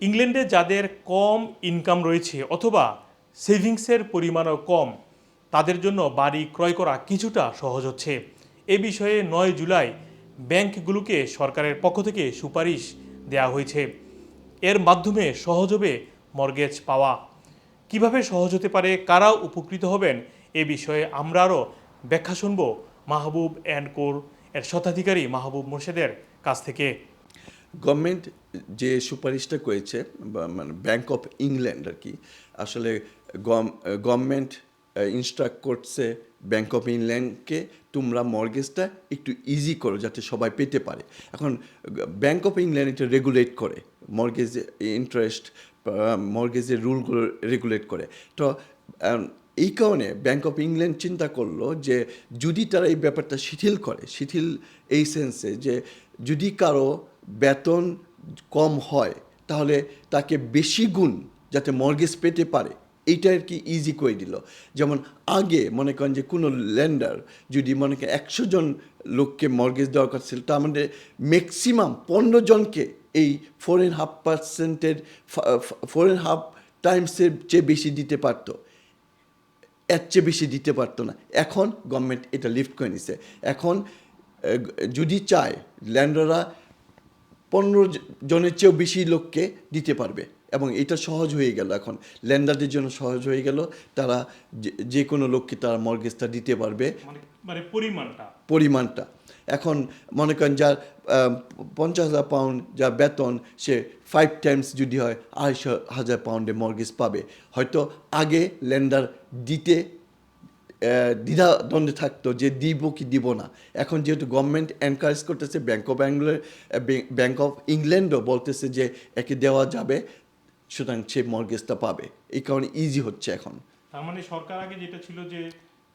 ইংল্যান্ডে যাদের কম ইনকাম রয়েছে অথবা সেভিংসের পরিমাণও কম, তাদের জন্য বাড়ি ক্রয় করা কিছুটা সহজ হচ্ছে। এ বিষয়ে নয় জুলাই ব্যাংকগুলোকে সরকারের পক্ষ থেকে সুপারিশ দেওয়া হয়েছে। এর মাধ্যমে সহজ হবে মর্গেজ পাওয়া। কীভাবে সহজ হতে পারে, কারা উপকৃত হবেন, এ বিষয়ে আমরা আরও ব্যাখ্যা শুনব মাহবুব অ্যান্ড কোর, এর শতাধিকারী মাহবুব মোর্শেদের কাছ থেকে। গভর্নমেন্ট যে সুপারিশটা করেছে মানে ব্যাংক অফ ইংল্যান্ড আর কি, আসলে গভর্নমেন্ট ইনস্ট্রাক্ট করছে ব্যাংক অফ ইংল্যান্ডকে তোমরা মর্গেজটা একটু ইজি করো যাতে সবাই পেতে পারে। এখন ব্যাংক অফ ইংল্যান্ড এটা রেগুলেট করে মর্গেজ ইন্টারেস্ট মর্গেজের রুলগুলো রেগুলেট করে। তো এই কারণে ব্যাংক অফ ইংল্যান্ড চিন্তা করল যে, যদি তারা এই ব্যাপারটা শিথিল করে, শিথিল এই সেন্সে যে, যদি কারও বেতন কম হয়, তাহলে তাকে বেশি গুণ যাতে মর্গেজ পেতে পারে, এইটা আর কি ইজি করে দিল। যেমন আগে মনে করেন যে কোনো ল্যান্ডার যদি মনে করেন একশো জন লোককে মর্গেজ দেওয়ার কথা ছিল, তার মধ্যে ম্যাক্সিমাম পনেরো জনকে এই ফোর অ্যান্ড হাফ পার্সেন্টের ফোর অ্যান্ড হাফ টাইমসের চেয়ে বেশি দিতে পারতো। এর চেয়ে বেশি দিতে পারতো না। এখন গভর্নমেন্ট এটা লিফট করে নিছে। এখন যদি চায় ল্যান্ডাররা পনেরো জনের চেয়েও বেশি লোককে দিতে পারবে। এবং এটা সহজ হয়ে গেল এখন। ল্যান্ডারদের জন্য সহজ হয়ে গেল। তারা যে- যে কোনো লোককে তারা মর্গেজটা দিতে পারবে। মানে মানে পরিমাণটা। পরিমাণটা। এখন মনে করেন যার পঞ্চাশ হাজার পাউন্ড যা বেতন সে ফাইভ টাইমস যদি হয় আড়াইশো হাজার পাউন্ডে মর্গেজ পাবে। হয়তো আগে ল্যান্ডার দিতে দ্বিধাদ্বন্দ্বে থাকতো যে দিব কি দিব না। এখন যেহেতু গভর্নমেন্ট এনকারেজ করতেছে bank of Bangalore bank of ইংল্যান্ডও বলতেছে যে একে দেওয়া যাবে সুতরাং সে মর্গেজটা পাবে। এই কারণে ইজি হচ্ছে এখন। তার মানে সরকার আগে যেটা ছিল যে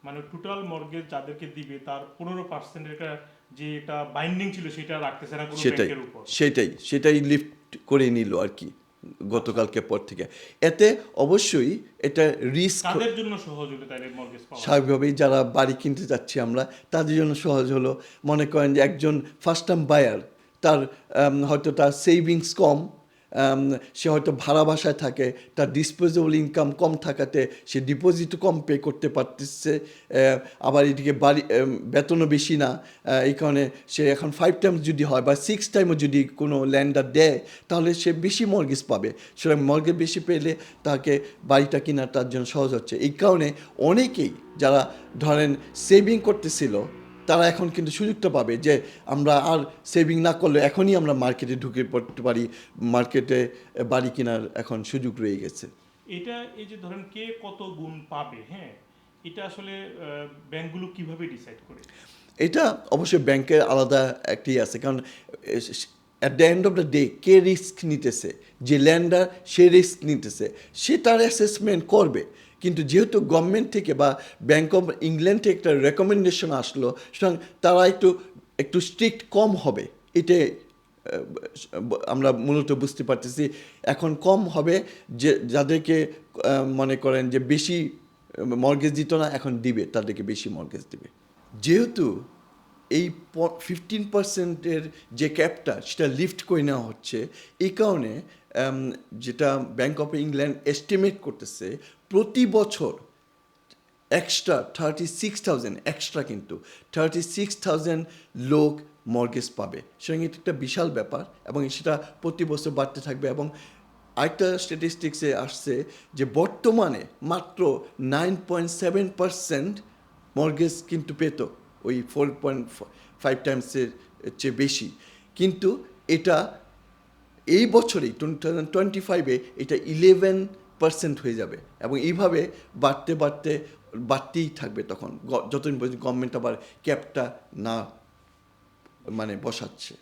মানে টোটাল মর্গেজ যাদেরকে দিবে তার পনেরো পার্সেন্টের যে এটা বাইন্ডিং ছিল সেটা রাখতেছে না সেটাই সেটাই সেটাই লিফট করে নিল আর কি। গতকালকে পর থেকে। এতে অবশ্যই এটা রিস্ক তাদের জন্য সহজ হলো তাইলে মর্গেজ পাওয়া। স্বাভাবিকভাবেই যারা বাড়ি কিনতে যাচ্ছি আমরা তাদের জন্য সহজ হলো। মনে করেন যে একজন ফার্স্ট টাইম বায়ার তার হয়তো তার সেভিংস কম সে হয়তো ভাড়া বাসায় থাকে, তার ডিসপোজেবল ইনকাম কম থাকাতে সে ডিপোজিটও কম পে করতে পারতেছে আবার এদিকে বাড়ি বেতনও বেশি না এই কারণে সে এখন ফাইভ টাইমস যদি হয় বা সিক্স টাইমও যদি কোনো ল্যান্ডার দেয়, তাহলে সে বেশি মর্গেজ পাবে। সুতরাং মর্গেজ বেশি পেলে তাকে বাড়িটা কেনা তার জন্য সহজ হচ্ছে। এই কারণে অনেকেই যারা ধরেন সেভিং করতেছিল তারা এখন কিন্তু সুযোগটা পাবে যে আমরা আর সেভিং না করলে এখনই আমরা মার্কেটে ঢুকে পড়তে পারি মার্কেটে বাড়ি কেনার এখন সুযোগ রয়ে গেছে। এটা এই যে ধরেন কে কত গুণ পাবে হ্যাঁ? এটা আসলে ব্যাংকগুলো কীভাবে ডিসাইড করে? এটা অবশ্যই ব্যাংকের আলাদা একটি আছে কারণ at the end of the day K risk নিতেছে? যে ল্যান্ডার সে রিস্ক নিতেছে সে তার অ্যাসেসমেন্ট করবে। কিন্তু যেহেতু গভর্নমেন্ট থেকে বা ব্যাংক অফ ইংল্যান্ড থেকে একটা রেকমেন্ডেশন আসলো, সুতরাং তারা একটু একটু স্ট্রিক্ট কম হবে। এটাই আমরা মূলত বুঝতে পারতেছি, এখন কম হবে যে, যাদেরকে মনে করেন যে বেশি মর্গেজ দিত না, এখন দিবে, তাদেরকে বেশি মর্গেজ দিবে। যেহেতু এই ফিফটিন পার্সেন্টের যে ক্যাপটা সেটা লিফট করে নেওয়া হচ্ছে, এই কারণে যেটা ব্যাঙ্ক অফ ইংল্যান্ড এস্টিমেট করতেছে, প্রতি বছর extra thirty six thousand extra কিন্তু থার্টি সিক্স থাউজেন্ড লোক মর্গেজ পাবে। সুতরাং এটা একটা বিশাল ব্যাপার এবং সেটা প্রতি বছর বাড়তে থাকবে এবং আরেকটা স্ট্যাটিস্টিক্সে আসছে যে বর্তমানে মাত্র nine point seven percent mortgage কিন্তু পেত। ওই ফোর পয়েন্ট ফাইভ টাইমসের চেয়ে বেশি। কিন্তু এটা এই বছরেই টু থাউজেন্ড টোয়েন্টি ফাইভে এটা ইলেভেন পার্সেন্ট হয়ে যাবে এবং এইভাবে বাড়তে বাড়তে, বাড়তেই থাকবে তখন। যতদিন পর্যন্ত গভর্নমেন্ট আবার ক্যাপটা না মানে বসাচ্ছে।